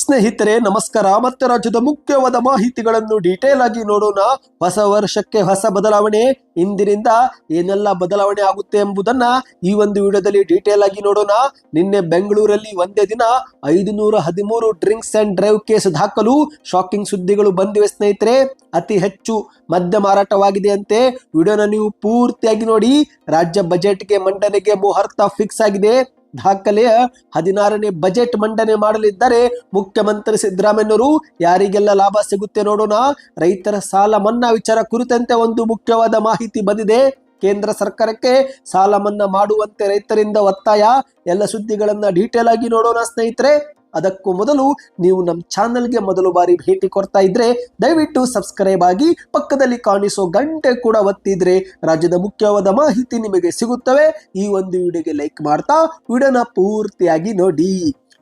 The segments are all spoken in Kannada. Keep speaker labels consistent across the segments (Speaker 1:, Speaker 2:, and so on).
Speaker 1: ಸ್ನೇಹಿತರೆ, ನಮಸ್ಕಾರ. ಮತ್ತೆ ರಾಜ್ಯದ ಮುಖ್ಯವಾದ ಮಾಹಿತಿಗಳನ್ನು ಡೀಟೇಲ್ ಆಗಿ ನೋಡೋಣ. ಹೊಸ ವರ್ಷಕ್ಕೆ ಹೊಸ ಬದಲಾವಣೆ. ಇಂದಿನಿಂದ ಏನೆಲ್ಲ ಬದಲಾವಣೆ ಆಗುತ್ತೆ ಎಂಬುದನ್ನ ಈ ಒಂದು ವಿಡಿಯೋದಲ್ಲಿ ಡೀಟೇಲ್ ಆಗಿ ನೋಡೋಣ. ನಿನ್ನೆ ಬೆಂಗಳೂರಲ್ಲಿ ಒಂದೇ ದಿನ ಐದು ನೂರ ಹದಿಮೂರು ಡ್ರಿಂಕ್ಸ್ ಅಂಡ್ ಡ್ರೈವ್ ಕೇಸ್ ದಾಖಲು ಶಾಕಿಂಗ್ ಸುದ್ದಿಗಳು ಬಂದಿವೆ ಸ್ನೇಹಿತರೆ. ಅತಿ ಹೆಚ್ಚು ಮದ್ಯ ಮಾರಾಟವಾಗಿದೆ ಅಂತೆ. ವಿಡಿಯೋನ ನೀವು ಪೂರ್ತಿಯಾಗಿ ನೋಡಿ. ರಾಜ್ಯ ಬಜೆಟ್ಗೆ ಮಂಡನೆಗೆ ಮುಹೂರ್ತ ಫಿಕ್ಸ್ ಆಗಿದೆ. ದಾಖಲೆಯ ಹದಿನಾರನೇ ಬಜೆಟ್ ಮಂಡನೆ ಮಾಡಲಿದ್ದಾರೆ ಮುಖ್ಯಮಂತ್ರಿ ಸಿದ್ದರಾಮಯ್ಯನವರು ಯಾರಿಗೆಲ್ಲ ಲಾಭ ಸಿಗುತ್ತೆ ನೋಡೋಣ. ರೈತರ ಸಾಲ ಮನ್ನಾ ವಿಚಾರ ಕುರಿತಂತೆ ಒಂದು ಮುಖ್ಯವಾದ ಮಾಹಿತಿ ಬಂದಿದೆ. ಕೇಂದ್ರ ಸರ್ಕಾರಕ್ಕೆ ಸಾಲ ಮನ್ನಾ ಮಾಡುವಂತೆ ರೈತರಿಂದ ಒತ್ತಾಯ. ಎಲ್ಲ ಸುದ್ದಿಗಳನ್ನ ಡೀಟೇಲ್ ಆಗಿ ನೋಡೋಣ ಸ್ನೇಹಿತರೆ. ಅದಕ್ಕೂ ಮೊದಲು ನೀವು ನಮ್ಮ ಚಾನೆಲ್ಗೆ ಮೊದಲು ಬಾರಿ ಭೇಟಿ ಕೊಡ್ತಾ ಇದ್ರೆ ದಯವಿಟ್ಟು ಸಬ್ಸ್ಕ್ರೈಬ್ ಆಗಿ ಪಕ್ಕದಲ್ಲಿ ಕಾಣಿಸೋ ಗಂಟೆ ಕೂಡ ಒತ್ತಿದ್ರೆ ರಾಜ್ಯದ ಮುಖ್ಯವಾದ ಮಾಹಿತಿ ನಿಮಗೆ ಸಿಗುತ್ತವೆ. ಈ ಒಂದು ವಿಡಿಯೋಗೆ ಲೈಕ್ ಮಾಡ್ತಾ ವಿಡಿಯೋನ ಪೂರ್ತಿಯಾಗಿ ನೋಡಿ.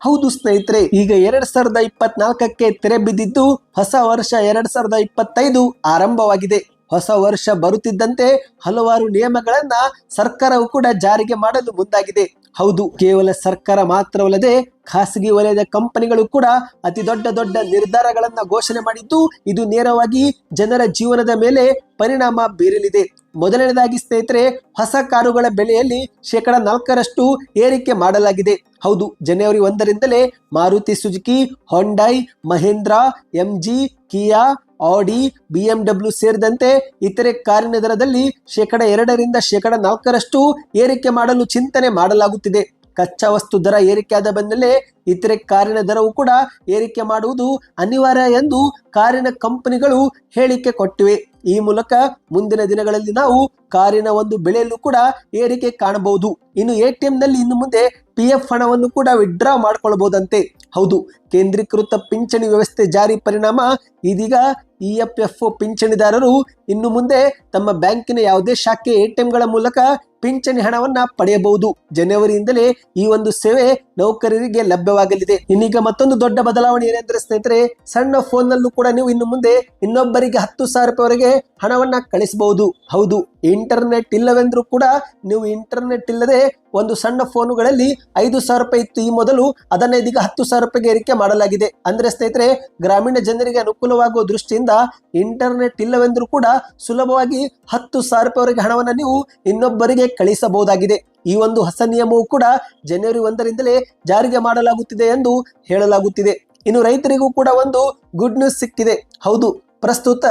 Speaker 1: ಹೌದು ಸ್ನೇಹಿತರೆ, ಈಗ ಎರಡ್ ಸಾವಿರದ ಇಪ್ಪತ್ನಾಲ್ಕಕ್ಕೆ ತೆರೆ ಬಿದ್ದಿದ್ದು ಹೊಸ ವರ್ಷ ಎರಡ್ ಸಾವಿರದ ಇಪ್ಪತ್ತೈದು ಆರಂಭವಾಗಿದೆ. ಹೊಸ ವರ್ಷ ಬರುತ್ತಿದ್ದಂತೆ ಹಲವಾರು ನಿಯಮಗಳನ್ನ ಸರ್ಕಾರವು ಕೂಡ ಜಾರಿಗೆ ಮಾಡಲು ಮುಂದಾಗಿದೆ. ಹೌದು, ಕೇವಲ ಸರ್ಕಾರ ಮಾತ್ರವಲ್ಲದೆ ಖಾಸಗಿ ವಲಯದ ಕಂಪನಿಗಳು ಕೂಡ ಅತಿ ದೊಡ್ಡ ದೊಡ್ಡ ನಿರ್ಧಾರಗಳನ್ನ ಘೋಷಣೆ ಮಾಡಿದ್ದು ಇದು ನೇರವಾಗಿ ಜನರ ಜೀವನದ ಮೇಲೆ ಪರಿಣಾಮ ಬೀರಲಿದೆ. ಮೊದಲನೇದಾಗಿ ಸ್ನೇಹಿತರೆ, ಹೊಸ ಕಾರುಗಳ ಬೆಲೆಯಲ್ಲಿ ಶೇಕಡ ನಾಲ್ಕರಷ್ಟು ಏರಿಕೆ ಮಾಡಲಾಗಿದೆ. ಹೌದು, ಜನವರಿ ಒಂದರಿಂದಲೇ Maruti Suzuki Hyundai Mahindra MG Kia Audi BMW ಸೇರಿದಂತೆ ಇತರೆ ಕಾರಿನ ದರದಲ್ಲಿ ಶೇಕಡ ಎರಡರಿಂದ ಶೇಕಡ ನಾಲ್ಕರಷ್ಟು ಏರಿಕೆ ಮಾಡಲು ಚಿಂತನೆ ಮಾಡಲಾಗುತ್ತಿದೆ. ಕಚ್ಚಾ ವಸ್ತು ದರ ಏರಿಕೆಯಾದ ಬೆನ್ನಲ್ಲೇ ಇತರೆ ಕಾರಿನ ದರವು ಕೂಡ ಏರಿಕೆ ಮಾಡುವುದು ಅನಿವಾರ್ಯ ಎಂದು ಕಾರಿನ ಕಂಪನಿಗಳು ಹೇಳಿಕೆ ಕೊಟ್ಟಿವೆ. ಈ ಮೂಲಕ ಮುಂದಿನ ದಿನಗಳಲ್ಲಿ ನಾವು ಕಾರಿನ ಒಂದು ಬೆಲೆಯಲ್ಲೂ ಕೂಡ ಏರಿಕೆ ಕಾಣಬಹುದು. ಇನ್ನು ಎಟಿಎಂನಲ್ಲಿ ನಲ್ಲಿ ಇನ್ನು ಮುಂದೆ ಪಿ ಎಫ್ ಹಣವನ್ನು ಕೂಡ ವಿಡ್ರಾ ಮಾಡ್ಕೊಳ್ಬಹುದಂತೆ ಹೌದು, ಕೇಂದ್ರೀಕೃತ ಪಿಂಚಣಿ ವ್ಯವಸ್ಥೆ ಜಾರಿ ಪರಿಣಾಮ, ಇದೀಗ ಇ ಎಫ್ ಎಫ್ ಪಿಂಚಣಿದಾರರು ಇನ್ನು ಮುಂದೆ ತಮ್ಮ ಬ್ಯಾಂಕಿನ ಯಾವುದೇ ಶಾಖೆ ಎಟಿಎಂಗಳ ಮೂಲಕ ಪಿಂಚಣಿ ಹಣವನ್ನ ಪಡೆಯಬಹುದು. ಜನವರಿಯಿಂದಲೇ ಈ ಒಂದು ಸೇವೆ ನೌಕರರಿಗೆ ಲಭ್ಯವಾಗಲಿದೆ. ಇನ್ನೀಗ ಮತ್ತೊಂದು ದೊಡ್ಡ ಬದಲಾವಣೆ ಏನೆಂದ್ರೆ ಸ್ನೇಹಿತರೆ, ಸಣ್ಣ ಫೋನ್ ನಲ್ಲೂ ಕೂಡ ನೀವು ಇನ್ನು ಮುಂದೆ ಇನ್ನೊಬ್ಬರಿಗೆ ಹತ್ತು ಸಾವಿರ ರೂಪಾಯಿವರೆಗೆ ಹಣವನ್ನ ಕಳಿಸಬಹುದು. ಹೌದು, ಇಂಟರ್ನೆಟ್ ಇಲ್ಲವೆಂದ್ರೂ ಕೂಡ ನೀವು ಇಂಟರ್ನೆಟ್ ಇಲ್ಲದೆ ಒಂದು ಸಣ್ಣ ಫೋನುಗಳಲ್ಲಿ ಐದು ಸಾವಿರ ರೂಪಾಯಿ ಇತ್ತು ಈ ಮೊದಲು, ಅದನ್ನ ಇದೀಗ ಹತ್ತು ಸಾವಿರ ರೂಪಾಯಿಗೆ ಏರಿಕೆ ಮಾಡಲಾಗಿದೆ. ಅಂದ್ರೆ ಸ್ನೇಹಿತರೆ, ಗ್ರಾಮೀಣ ಜನರಿಗೆ ಅನುಕೂಲವಾಗುವ ದೃಷ್ಟಿಯಿಂದ ಇಂಟರ್ನೆಟ್ ಇಲ್ಲವೆಂದ್ರೂ ಕೂಡ ಸುಲಭವಾಗಿ ಹತ್ತು ಸಾವಿರ ರೂಪಾಯಿವರೆಗೆ ಹಣವನ್ನು ನೀವು ಇನ್ನೊಬ್ಬರಿಗೆ ಕಳಿಸಬಹುದಾಗಿದೆ. ಈ ಒಂದು ಹೊಸ ನಿಯಮವು ಕೂಡ ಜನವರಿ ಒಂದರಿಂದಲೇ ಜಾರಿಗೆ ಮಾಡಲಾಗುತ್ತಿದೆ ಎಂದು ಹೇಳಲಾಗುತ್ತಿದೆ. ಇನ್ನು ರೈತರಿಗೂ ಕೂಡ ಒಂದು ಗುಡ್ ನ್ಯೂಸ್ ಸಿಕ್ಕಿದೆ ಹೌದು, ಪ್ರಸ್ತುತ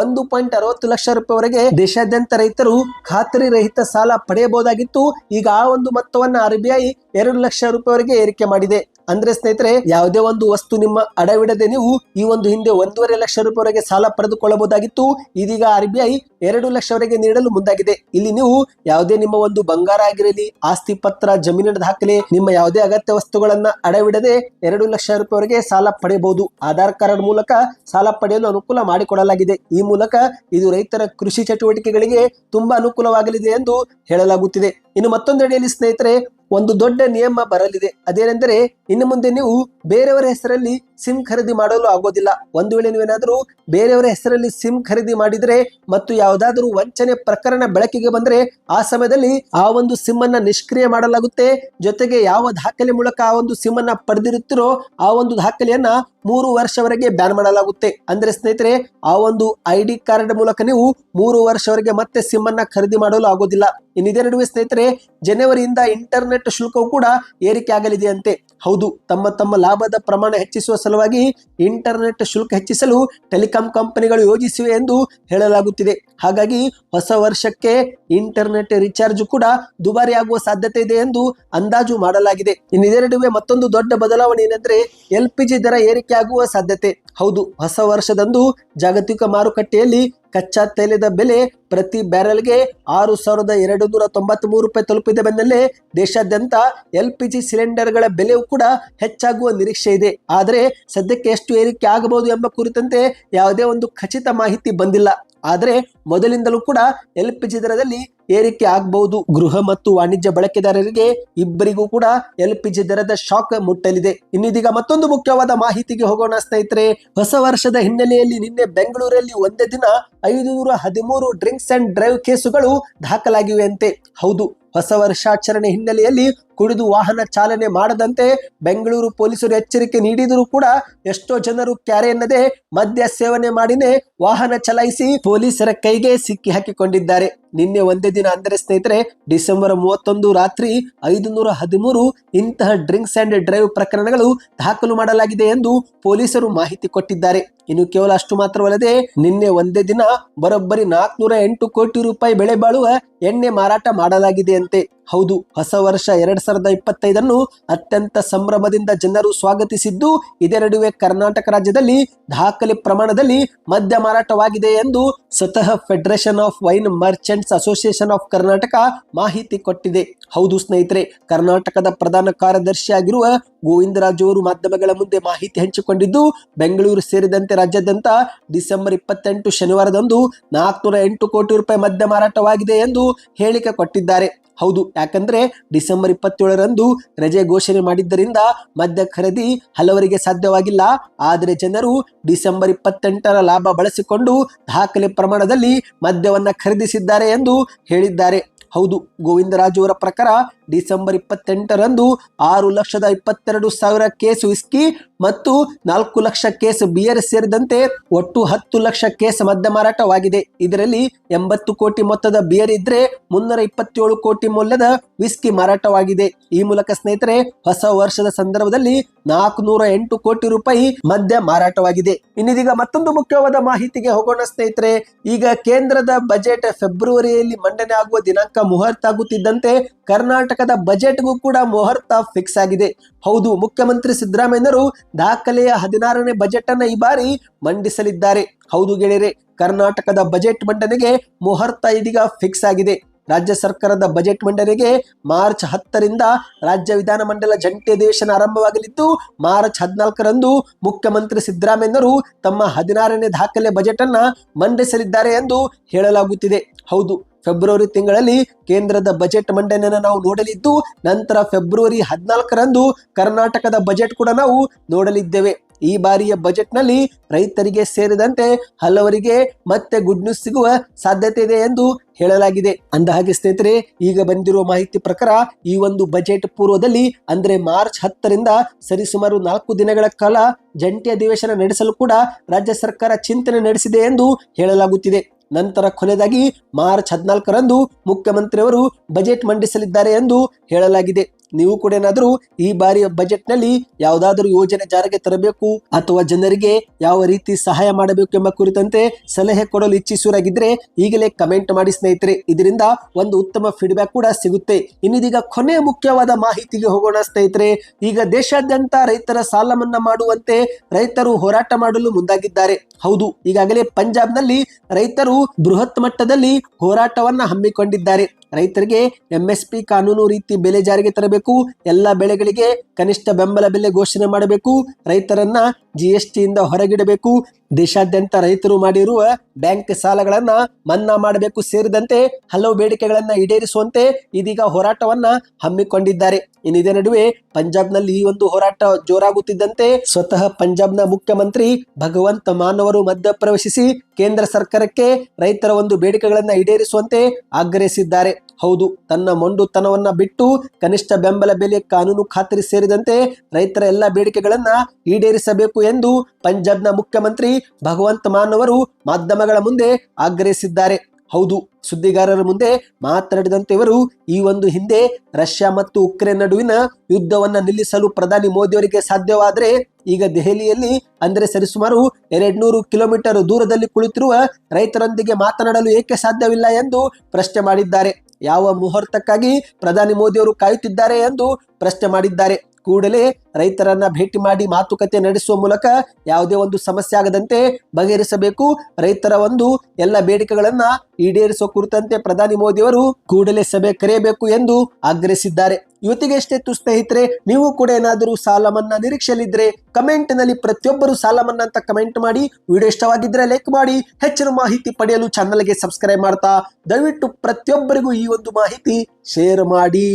Speaker 1: ಒಂದು ಪಾಯಿಂಟ್ ಅರವತ್ತು ಲಕ್ಷ ರೂಪಾಯಿವರೆಗೆ ದೇಶಾದ್ಯಂತ ರೈತರು ಖಾತರಿ ರಹಿತ ಸಾಲ ಪಡೆಯಬಹುದಾಗಿತ್ತು. ಈಗ ಆ ಒಂದು ಮೊತ್ತವನ್ನು ಆರ್ ಬಿ ಐ ಎರಡು ಲಕ್ಷ ರೂಪಾಯಿವರೆಗೆ ಏರಿಕೆ ಮಾಡಿದೆ. ಅಂದ್ರೆ ಸ್ನೇಹಿತರೆ, ಯಾವುದೇ ಒಂದು ವಸ್ತು ನಿಮ್ಮ ಅಡವಿಡದೆ ನೀವು ಈ ಒಂದು ಹಿಂದೆ ಒಂದೂವರೆ ಲಕ್ಷ ರೂಪಾಯಿವರೆಗೆ ಸಾಲ ಪಡೆದುಕೊಳ್ಳಬಹುದಾಗಿತ್ತು. ಇದೀಗ ಆರ್ ಬಿ ಐ ಎರಡು ಲಕ್ಷವರೆಗೆ ನೀಡಲು ಮುಂದಾಗಿದೆ. ಇಲ್ಲಿ ನೀವು ಯಾವುದೇ ನಿಮ್ಮ ಒಂದು ಬಂಗಾರ ಆಗಿರಲಿ, ಆಸ್ತಿ ಪತ್ರ, ಜಮೀನಿನ ದಾಖಲೆ, ನಿಮ್ಮ ಯಾವುದೇ ಅಗತ್ಯ ವಸ್ತುಗಳನ್ನ ಅಡವಿಡದೆ ಎರಡು ಲಕ್ಷ ರೂಪಾಯಿವರೆಗೆ ಸಾಲ ಪಡೆಯಬಹುದು. ಆಧಾರ್ ಕಾರ್ಡ್ ಮೂಲಕ ಸಾಲ ಪಡೆಯಲು ಅನುಕೂಲ ಮಾಡಿಕೊಡಲಾಗಿದೆ. ಈ ಮೂಲಕ ಇದು ರೈತರ ಕೃಷಿ ಚಟುವಟಿಕೆಗಳಿಗೆ ತುಂಬಾ ಅನುಕೂಲವಾಗಲಿದೆ ಎಂದು ಹೇಳಲಾಗುತ್ತಿದೆ. ಇನ್ನು ಮತ್ತೊಂದೆಡೆಯಲ್ಲಿ ಸ್ನೇಹಿತರೆ ಒಂದು ದೊಡ್ಡ ನಿಯಮ ಬರಲಿದೆ. ಅದೇನೆಂದರೆ ಇನ್ನು ಮುಂದೆ ನೀವು ಬೇರೆಯವರ ಹೆಸರಲ್ಲಿ ಸಿಮ್ ಖರೀದಿ ಮಾಡಲು ಆಗೋದಿಲ್ಲ. ಒಂದು ವೇಳೆ ನೀವೇನಾದರೂ ಬೇರೆಯವರ ಹೆಸರಲ್ಲಿ ಸಿಮ್ ಖರೀದಿ ಮಾಡಿದ್ರೆ ಮತ್ತು ಯಾವುದಾದರೂ ವಂಚನೆ ಪ್ರಕರಣ ಬೆಳಕಿಗೆ ಬಂದ್ರೆ ಆ ಸಮಯದಲ್ಲಿ ಆ ಒಂದು ಸಿಮ್ ಅನ್ನ ನಿಷ್ಕ್ರಿಯ ಮಾಡಲಾಗುತ್ತೆ. ಜೊತೆಗೆ ಯಾವ ದಾಖಲೆ ಮೂಲಕ ಆ ಒಂದು ಸಿಮ್ ಅನ್ನ ಪಡೆದಿರುತ್ತಿರೋ ಆ ಒಂದು ದಾಖಲೆಯನ್ನ ಮೂರು ವರ್ಷವರೆಗೆ ಬ್ಯಾನ್ ಮಾಡಲಾಗುತ್ತೆ. ಅಂದ್ರೆ ಸ್ನೇಹಿತರೆ, ಆ ಒಂದು ಐಡಿ ಕಾರ್ಡ್ ಮೂಲಕ ನೀವು ಮೂರು ವರ್ಷವರೆಗೆ ಮತ್ತೆ ಸಿಮ್ ಅನ್ನ ಖರೀದಿ ಮಾಡಲು ಆಗೋದಿಲ್ಲ. ಇನ್ನಿದೇ ನಡುವೆ ಸ್ನೇಹಿತರೆ, ಜನವರಿಯಿಂದ ಇಂಟರ್ನೆಟ್ ಶುಲ್ಕವು ಕೂಡ ಏರಿಕೆ ಆಗಲಿದೆ ಅಂತೆ ಹೌದು, ತಮ್ಮ ತಮ್ಮ ಲಾಭದ ಪ್ರಮಾಣ ಹೆಚ್ಚಿಸುವ ಸಲುವಾಗಿ ಇಂಟರ್ನೆಟ್ ಶುಲ್ಕ ಹೆಚ್ಚಿಸಲು ಟೆಲಿಕಾಂ ಕಂಪನಿಗಳು ಯೋಜಿಸಿವೆ ಎಂದು ಹೇಳಲಾಗುತ್ತಿದೆ. ಹಾಗಾಗಿ ಹೊಸ ವರ್ಷಕ್ಕೆ ಇಂಟರ್ನೆಟ್ ರಿಚಾರ್ಜ್ ಕೂಡ ದುಬಾರಿಯಾಗುವ ಸಾಧ್ಯತೆ ಇದೆ ಎಂದು ಅಂದಾಜು ಮಾಡಲಾಗಿದೆ. ಇನ್ನಿದೇ ನಡುವೆ ಮತ್ತೊಂದು ದೊಡ್ಡ ಬದಲಾವಣೆ ಏನೆಂದ್ರೆ ಎಲ್ ಪಿ ಜಿ ದರ ಏರಿಕೆ ಆಗುವ ಸಾಧ್ಯತೆ. ಹೌದು, ಹೊಸ ವರ್ಷದಂದು ಜಾಗತಿಕ ಮಾರುಕಟ್ಟೆಯಲ್ಲಿ ಕಚ್ಚಾ ತೈಲದ ಬೆಲೆ ಪ್ರತಿ ಬ್ಯಾರೆಲ್ಗೆ ಆರು ಸಾವಿರದ ಎರಡು ನೂರ ತೊಂಬತ್ಮೂರು ರೂಪಾಯಿ ತಲುಪಿದ ಬೆನ್ನಲ್ಲೇ ದೇಶಾದ್ಯಂತ ಎಲ್ ಪಿ ಜಿ ಸಿಲಿಂಡರ್ಗಳ ಬೆಲೆಯೂ ಕೂಡ ಹೆಚ್ಚಾಗುವ ನಿರೀಕ್ಷೆ ಇದೆ. ಆದರೆ ಸದ್ಯಕ್ಕೆ ಎಷ್ಟು ಏರಿಕೆ ಆಗಬಹುದು ಎಂಬ ಕುರಿತಂತೆ ಯಾವುದೇ ಒಂದು ಖಚಿತ ಮಾಹಿತಿ ಬಂದಿಲ್ಲ. ಆದರೆ ಮೊದಲಿಂದಲೂ ಕೂಡ ಎಲ್ ಪಿ ಜಿ ದರದಲ್ಲಿ ಏರಿಕೆ ಆಗಬಹುದು. ಗೃಹ ಮತ್ತು ವಾಣಿಜ್ಯ ಬಳಕೆದಾರರಿಗೆ ಇಬ್ಬರಿಗೂ ಕೂಡ ಎಲ್ ಪಿ ಜಿ ದರದ ಶಾಕ್ ಮುಟ್ಟಲಿದೆ. ಇನ್ನಿದೀಗ ಮತ್ತೊಂದು ಮುಖ್ಯವಾದ ಮಾಹಿತಿಗೆ ಹೋಗೋಣ ಸ್ನೇಹಿತರೆ. ಹೊಸ ವರ್ಷದ ಹಿನ್ನೆಲೆಯಲ್ಲಿ ನಿನ್ನೆ ಬೆಂಗಳೂರಲ್ಲಿ ಒಂದೇ ದಿನ ಐದು ನೂರ ಹದಿಮೂರು ಡ್ರಿಂಕ್ಸ್ ಅಂಡ್ ಡ್ರೈವ್ ಕೇಸುಗಳು ದಾಖಲಾಗಿವೆ ಅಂತೆ ಹೌದು ಹೊಸ ವರ್ಷಾಚರಣೆ ಹಿನ್ನೆಲೆಯಲ್ಲಿ ಕುಡಿದು ವಾಹನ ಚಾಲನೆ ಮಾಡದಂತೆ ಬೆಂಗಳೂರು ಪೊಲೀಸರು ಎಚ್ಚರಿಕೆ ನೀಡಿದರೂ ಕೂಡ ಎಷ್ಟೋ ಜನರು ಕ್ಯಾರೆ ಎನ್ನದೆ ಮದ್ಯ ಸೇವನೆ ಮಾಡಿನೇ ವಾಹನ ಚಲಾಯಿಸಿ ಪೊಲೀಸರ ಕೈಗೆ ಸಿಕ್ಕಿ ಹಾಕಿಕೊಂಡಿದ್ದಾರೆ. ನಿನ್ನೆ ಒಂದೇ ದಿನ ಅಂದರೆ ಸ್ನೇಹಿತರೆ, ಡಿಸೆಂಬರ್ ಮೂವತ್ತೊಂದು ರಾತ್ರಿ ಐದು ನೂರ ಹದಿಮೂರು ಇಂತಹ ಡ್ರಿಂಕ್ಸ್ ಅಂಡ್ ಡ್ರೈವ್ ಪ್ರಕರಣಗಳು ದಾಖಲು ಮಾಡಲಾಗಿದೆ ಎಂದು ಪೊಲೀಸರು ಮಾಹಿತಿ ಕೊಟ್ಟಿದ್ದಾರೆ. ಇನ್ನು ಕೇವಲ ಅಷ್ಟು ಮಾತ್ರವಲ್ಲದೆ ನಿನ್ನೆ ಒಂದೇ ದಿನ ಬರೋಬ್ಬರಿ ನಾಲ್ಕನೂರ ಎಂಟು ಕೋಟಿ ರೂಪಾಯಿ ಬೆಲೆ ಬಾಳುವ ಎಣ್ಣೆ ಮಾರಾಟ ಮಾಡಲಾಗಿದೆ ಅಂತೆ ಹೌದು, ಹೊಸ ವರ್ಷ ಎರಡ್ ಸಾವಿರದ ಇಪ್ಪತ್ತೈದನ್ನು ಅತ್ಯಂತ ಸಂಭ್ರಮದಿಂದ ಜನರು ಸ್ವಾಗತಿಸಿದ್ದು, ಇದೇ ನಡುವೆ ಕರ್ನಾಟಕ ರಾಜ್ಯದಲ್ಲಿ ದಾಖಲೆ ಪ್ರಮಾಣದಲ್ಲಿ ಮದ್ಯ ಮಾರಾಟವಾಗಿದೆ ಎಂದು ಸ್ವತಃ federation of wine merchants association of Karnataka ಮಾಹಿತಿ ಕೊಟ್ಟಿದೆ. ಹೌದು ಸ್ನೇಹಿತರೆ, ಕರ್ನಾಟಕದ ಪ್ರಧಾನ ಕಾರ್ಯದರ್ಶಿಯಾಗಿರುವ ಗೋವಿಂದರಾಜು ಅವರು ಮಾಧ್ಯಮಗಳ ಮುಂದೆ ಮಾಹಿತಿ ಹಂಚಿಕೊಂಡಿದ್ದು, ಬೆಂಗಳೂರು ಸೇರಿದಂತೆ ರಾಜ್ಯಾದ್ಯಂತ ಡಿಸೆಂಬರ್ ಇಪ್ಪತ್ತೆಂಟು ಶನಿವಾರದಂದು ನಾಲ್ಕುನೂರ ಎಂಟು ಕೋಟಿ ರೂಪಾಯಿ ಮದ್ಯ ಮಾರಾಟವಾಗಿದೆ ಎಂದು ಹೇಳಿಕೆ ಕೊಟ್ಟಿದ್ದಾರೆ. ಹೌದು, ಯಾಕಂದ್ರೆ ಡಿಸೆಂಬರ್ ಇಪ್ಪತ್ತೇಳರಂದು ರಜೆ ಘೋಷಣೆ ಮಾಡಿದ್ದರಿಂದ ಮದ್ಯ ಖರೀದಿ ಹಲವರಿಗೆ ಸಾಧ್ಯವಾಗಿಲ್ಲ. ಆದರೆ ಜನರು ಡಿಸೆಂಬರ್ ಇಪ್ಪತ್ತೆಂಟರ ಲಾಭ ಬಳಸಿಕೊಂಡು ದಾಖಲೆ ಪ್ರಮಾಣದಲ್ಲಿ ಮದ್ಯವನ್ನ ಖರೀದಿಸಿದ್ದಾರೆ ಎಂದು ಹೇಳಿದ್ದಾರೆ. ಹೌದು, ಗೋವಿಂದರಾಜು ಅವರ ಪ್ರಕಾರ ಡಿಸೆಂಬರ್ ಇಪ್ಪತ್ತೆಂಟರಂದು ಆರು ಲಕ್ಷದ ಇಪ್ಪತ್ತೆರಡು ಸಾವಿರ ಕೇಸ್ ವಿಸ್ಕಿ ಮತ್ತು ನಾಲ್ಕು ಲಕ್ಷ ಕೇಸ್ ಬಿಯರ್ ಸೇರಿದಂತೆ ಒಟ್ಟು ಹತ್ತು ಲಕ್ಷ ಕೇಸ್ ಮದ್ಯ ಮಾರಾಟವಾಗಿದೆ. ಇದರಲ್ಲಿ ಎಂಬತ್ತು ಕೋಟಿ ಮೊತ್ತದ ಬಿಯರ್ ಇದ್ರೆ ಮುನ್ನೂರ ಇಪ್ಪತ್ತೇಳು ಕೋಟಿ ಮೌಲ್ಯದ ವಿಸ್ಕಿ ಮಾರಾಟವಾಗಿದೆ. ಈ ಮೂಲಕ ಸ್ನೇಹಿತರೆ, ಹೊಸ ವರ್ಷದ ಸಂದರ್ಭದಲ್ಲಿ ನಾಲ್ಕು ನೂರ ಎಂಟು ಕೋಟಿ ರೂಪಾಯಿ ಮದ್ಯ ಮಾರಾಟವಾಗಿದೆ. ಇನ್ನಿದೀಗ ಮತ್ತೊಂದು ಮುಖ್ಯವಾದ ಮಾಹಿತಿಗೆ ಹೋಗೋಣ ಸ್ನೇಹಿತರೆ. ಈಗ ಕೇಂದ್ರದ ಬಜೆಟ್ ಫೆಬ್ರವರಿಯಲ್ಲಿ ಮಂಡನೆ ಆಗುವ ದಿನಾಂಕ ಮುಹೂರ್ತ ಆಗುತ್ತಿದ್ದಂತೆ ಕರ್ನಾಟಕದ ಬಜೆಟ್ಗೂ ಕೂಡ ಮುಹೂರ್ತ ಫಿಕ್ಸ್ ಆಗಿದೆ. ಹೌದು, ಮುಖ್ಯಮಂತ್ರಿ ಸಿದ್ದರಾಮಯ್ಯರು ದಾಖಲೆಯ ಹದಿನಾರನೇ ಬಜೆಟ್ ಅನ್ನ ಈ ಬಾರಿ ಮಂಡಿಸಲಿದ್ದಾರೆ. ಹೌದು ಗೆಳೆಯರೆ, ಕರ್ನಾಟಕದ ಬಜೆಟ್ ಮಂಡನೆಗೆ ಮುಹೂರ್ತ ಇದೀಗ ಫಿಕ್ಸ್ ಆಗಿದೆ. ರಾಜ್ಯ ಸರ್ಕಾರದ ಬಜೆಟ್ ಮಂಡನೆಗೆ ಮಾರ್ಚ್ ಹತ್ತರಿಂದ ರಾಜ್ಯ ವಿಧಾನಮಂಡಲ ಜಂಟಿ ಅಧಿವೇಶನ ಆರಂಭವಾಗಲಿದ್ದು, ಮಾರ್ಚ್ ಹದಿನಾಲ್ಕರಂದು ಮುಖ್ಯಮಂತ್ರಿ ಸಿದ್ದರಾಮಯ್ಯನವರು ತಮ್ಮ ಹದಿನಾರನೇ ದಾಖಲೆ ಬಜೆಟ್ ಅನ್ನ ಮಂಡಿಸಲಿದ್ದಾರೆ ಎಂದು ಹೇಳಲಾಗುತ್ತಿದೆ. ಹೌದು, ಫೆಬ್ರವರಿ ತಿಂಗಳಲ್ಲಿ ಕೇಂದ್ರದ ಬಜೆಟ್ ಮಂಡನೆಯನ್ನು ನಾವು ನೋಡಲಿದ್ದು, ನಂತರ ಫೆಬ್ರವರಿ ಹದಿನಾಲ್ಕರಂದು ಕರ್ನಾಟಕದ ಬಜೆಟ್ ಕೂಡ ನಾವು ನೋಡಲಿದ್ದೇವೆ. ಈ ಬಾರಿಯ ಬಜೆಟ್ನಲ್ಲಿ ರೈತರಿಗೆ ಸೇರಿದಂತೆ ಹಲವರಿಗೆ ಮತ್ತೆ ಗುಡ್ ನ್ಯೂಸ್ ಸಿಗುವ ಸಾಧ್ಯತೆ ಇದೆ ಎಂದು ಹೇಳಲಾಗಿದೆ. ಅಂದ ಹಾಗೆ ಸ್ನೇಹಿತರೆ, ಈಗ ಬಂದಿರುವ ಮಾಹಿತಿ ಪ್ರಕಾರ ಈ ಒಂದು ಬಜೆಟ್ ಪೂರ್ವದಲ್ಲಿ ಅಂದ್ರೆ ಮಾರ್ಚ್ ಹತ್ತರಿಂದ ಸರಿಸುಮಾರು ನಾಲ್ಕು ದಿನಗಳ ಕಾಲ ಜಂಟಿ ಅಧಿವೇಶನ ನಡೆಸಲು ಕೂಡ ರಾಜ್ಯ ಸರ್ಕಾರ ಚಿಂತನೆ ನಡೆಸಿದೆ ಎಂದು ಹೇಳಲಾಗುತ್ತಿದೆ. ನಂತರ ಕೊನೆಯದಾಗಿ ಮಾರ್ಚ್ ಹದಿನಾಲ್ಕರಂದು ಮುಖ್ಯಮಂತ್ರಿಯವರು ಬಜೆಟ್ ಮಂಡಿಸಲಿದ್ದಾರೆ ಎಂದು ಹೇಳಲಾಗಿದೆ. ನೀವು ಕೂಡ ಏನಾದರೂ ಈ ಬಾರಿಯ ಬಜೆಟ್ನಲ್ಲಿ ಯಾವುದಾದರೂ ಯೋಜನೆ ಜಾರಿಗೆ ತರಬೇಕು ಅಥವಾ ಜನರಿಗೆ ಯಾವ ರೀತಿ ಸಹಾಯ ಮಾಡಬೇಕು ಎಂಬ ಕುರಿತಂತೆ ಸಲಹೆ ಕೊಡಲು ಇಚ್ಛಿಸುವರಾಗಿದ್ರೆ ಈಗಲೇ ಕಮೆಂಟ್ ಮಾಡಿ ಸ್ನೇಹಿತರೆ. ಇದರಿಂದ ಒಂದು ಉತ್ತಮ ಫೀಡ್ಬ್ಯಾಕ್ ಕೂಡ ಸಿಗುತ್ತೆ. ಇನ್ನಿದೀಗ ಕೊನೆಯ ಮುಖ್ಯವಾದ ಮಾಹಿತಿಗೆ ಹೋಗೋಣ ಸ್ನೇಹಿತರೆ. ಈಗ ದೇಶಾದ್ಯಂತ ರೈತರ ಸಾಲ ಮಾಡುವಂತೆ ರೈತರು ಹೋರಾಟ ಮಾಡಲು ಮುಂದಾಗಿದ್ದಾರೆ. ಹೌದು, ಈಗಾಗಲೇ ಪಂಜಾಬ್ನಲ್ಲಿ ರೈತರು ಬೃಹತ್ ಮಟ್ಟದಲ್ಲಿ ಹೋರಾಟವನ್ನ ಹಮ್ಮಿಕೊಂಡಿದ್ದಾರೆ. ರೈತರಿಗೆ ಎಂಎಸ್ಪಿ ಕಾನೂನು ರೀತಿ ಬೆಲೆ ಜಾರಿಗೆ ತರಬೇಕು, ಎಲ್ಲ ಬೆಳೆಗಳಿಗೆ ಕನಿಷ್ಠ ಬೆಂಬಲ ಬೆಲೆ ಘೋಷಣೆ ಮಾಡಬೇಕು. ರೈತರನ್ನ ಜಿಎಸ್ಟಿಯಿಂದ ಹೊರಗಿಡಬೇಕು. ದೇಶಾದ್ಯಂತ ರೈತರು ಮಾಡಿರುವ ಬ್ಯಾಂಕ್ ಸಾಲಗಳನ್ನ ಮನ್ನಾ ಮಾಡಬೇಕು. ಸೇರಿದಂತೆ ಹಲವು ಬೇಡಿಕೆಗಳನ್ನ ಈಡೇರಿಸುವಂತೆ ಇದೀಗ ಹೋರಾಟವನ್ನ ಹಮ್ಮಿಕೊಂಡಿದ್ದಾರೆ. ಇದೇ ನಡುವೆ ಪಂಜಾಬ್ನಲ್ಲಿ ಈ ಒಂದು ಹೋರಾಟ ಜೋರಾಗುತ್ತಿದ್ದಂತೆ ಸ್ವತಃ ಪಂಜಾಬ್ನ ಮುಖ್ಯಮಂತ್ರಿ ಭಗವಂತ ಮಾನವರು ಮಧ್ಯಪ್ರವೇಶಿಸಿ ಕೇಂದ್ರ ಸರ್ಕಾರಕ್ಕೆ ರೈತರ ಒಂದು ಬೇಡಿಕೆಗಳನ್ನ ಈಡೇರಿಸುವಂತೆ ಆಗ್ರಹಿಸಿದ್ದಾರೆ. ಹೌದು, ತನ್ನ ಮೊಂಡುತನವನ್ನ ಬಿಟ್ಟು ಕನಿಷ್ಠ ಬೆಂಬಲ ಬೆಲೆ ಕಾನೂನು ಖಾತರಿ ಸೇರಿದಂತೆ ರೈತರ ಎಲ್ಲ ಬೇಡಿಕೆಗಳನ್ನ ಈಡೇರಿಸಬೇಕು ಎಂದು ಪಂಜಾಬ್ನ ಮುಖ್ಯಮಂತ್ರಿ ಭಗವಂತ ಮಾನ್ ಅವರು ಮಾಧ್ಯಮಗಳ ಮುಂದೆ ಆಗ್ರಹಿಸಿದ್ದಾರೆ. ಹೌದು, ಸುದ್ದಿಗಾರರ ಮುಂದೆ ಮಾತನಾಡಿದಂತೆ ಇವರು ಈ ಒಂದು ಹಿಂದೆ ರಷ್ಯಾ ಮತ್ತು ಉಕ್ರೇನ್ ನಡುವಿನ ಯುದ್ಧವನ್ನ ನಿಲ್ಲಿಸಲು ಪ್ರಧಾನಿ ಮೋದಿಯವರಿಗೆ ಸಾಧ್ಯವಾದರೆ ಈಗ ದೆಹಲಿಯಲ್ಲಿ, ಅಂದರೆ ಸರಿಸುಮಾರು ಎರಡ್ನೂರು ಕಿಲೋಮೀಟರ್ ದೂರದಲ್ಲಿ ಕುಳಿತಿರುವ ರೈತರೊಂದಿಗೆ ಮಾತನಾಡಲು ಏಕೆ ಸಾಧ್ಯವಿಲ್ಲ ಎಂದು ಪ್ರಶ್ನೆ ಮಾಡಿದ್ದಾರೆ. ಯಾವ ಮುಹೂರ್ತಕ್ಕಾಗಿ ಪ್ರಧಾನಿ ಮೋದಿಯವರು ಕಾಯುತ್ತಿದ್ದಾರೆ ಎಂದು ಪ್ರಶ್ನೆ ಮಾಡಿದ್ದಾರೆ. ಕೂಡಲೇ ರೈತರನ್ನ ಭೇಟಿ ಮಾಡಿ ಮಾತುಕತೆ ನಡೆಸುವ ಮೂಲಕ ಯಾವುದೇ ಒಂದು ಸಮಸ್ಯೆ ಆಗದಂತೆ ಬಗೆಹರಿಸಬೇಕು. ರೈತರ ಒಂದು ಎಲ್ಲ ಬೇಡಿಕೆಗಳನ್ನ ಈಡೇರಿಸುವ ಕುರಿತಂತೆ ಪ್ರಧಾನಿ ಮೋದಿಯವರು ಕೂಡಲೇ ಸಭೆ ಕರೆಯಬೇಕು ಎಂದು ಆಗ್ರಹಿಸಿದ್ದಾರೆ. ಇವತ್ತಿಗೆ ತು ಸ್ನೇಹಿತರೆ, ನೀವು ಕೂಡ ಏನಾದರೂ ಸಾಲ ಮನ್ನಾ ನಿರೀಕ್ಷೆಯಲ್ಲಿದ್ರೆ ಕಮೆಂಟ್ನಲ್ಲಿ ಪ್ರತಿಯೊಬ್ಬರು ಸಾಲ ಮನ್ನಾ ಅಂತ ಕಮೆಂಟ್ ಮಾಡಿ, ವಿಡಿಯೋ ಇಷ್ಟವಾಗಿದ್ರೆ ಲೈಕ್ ಮಾಡಿ, ಹೆಚ್ಚಿನ ಮಾಹಿತಿ ಪಡೆಯಲು ಚಾನಲ್ಗೆ ಸಬ್ಸ್ಕ್ರೈಬ್ ಮಾಡ್ತಾ, ದಯವಿಟ್ಟು ಪ್ರತಿಯೊಬ್ಬರಿಗೂ ಈ ಒಂದು ಮಾಹಿತಿ ಶೇರ್ ಮಾಡಿ.